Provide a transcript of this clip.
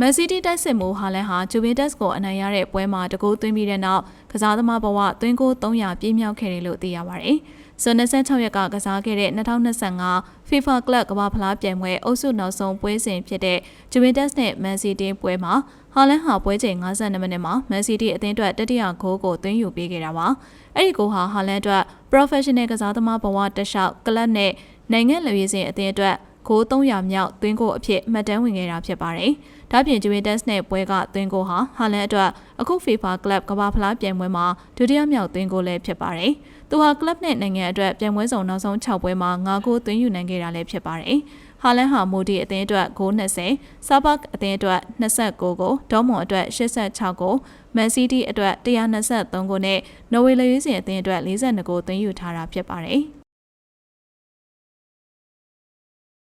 မန်စီးတီးတိုက်စစ်မှုဟာလန်ဟာဂျူဗင်တက်စ်ကိုအနိုင်ရတဲ့ပွဲမှာတကူသွင်းပြီးတဲ့နောက်ကစားသမားဘဝသွင်းကို300ပြည့်မြောက်ခဲ့တယ်လို့သိရပါတယ်။ဇွန်26ရက်ကကစားခဲ့တဲ့2025 FIFA Club ကမ္ဘာဖလားပြိုင်ပွဲအုပ်စုနောက်ဆုံးပွဲစဉ်ဖြစ်တဲ့ဂျူဗင်တက်စ်နဲ့မန်စီးတီးပွဲမှာဟာလန်ဟာပွဲချိန်52မိနစ်မှာမန်စီးတီးအသင်းအတွက်တတိယဂိုးကိုသွင်းယူပေးခဲ့တာပါ။အဲ့ဒီဂိုးဟာဟာလန်အတွက် professional ကစားသမားဘဝတစ်လျှောက်ကလပ်နဲ့နိုင်ငံလူရည်စင်အသင်းအတွက် ဂိုး300မြောက်သွင်းကိုအဖြစ်မှတ်တမ်းဝင်ခဲ့တာဖြစ်ပါတယ်။ဒါ့ပြင်ဂျူဗင်တက်စ်နဲ့ပွဲကသွင်းကိုဟာဟာလန်အတွက်အခု FIFA Club ကမ္ဘာဖလားပြိုင်ပွဲမှာဒုတိယမြောက်သွင်းကိုလည်းဖြစ်ပါတယ်။သူဟာ club နဲ့နိုင်ငံအတွက်ပြိုင်ပွဲဆောင်နောက်ဆုံး6ပွဲမှာ9ဂိုးသွင်းယူနိုင်ခဲ့တာလည်းဖြစ်ပါတယ်။ဟာလန်ဟာမိုဒီအသင်းအတွက်ဂိုး20၊ဆာဘတ်အသင်းအတွက်29ဂိုးကိုဒေါမွန်အတွက်86ဂိုး၊မန်စီးတီးအတွက်123ဂိုးနဲ့နော်ဝေလရွေးစင်အသင်းအတွက်42ဂိုးသွင်းယူထားတာဖြစ်ပါတယ်။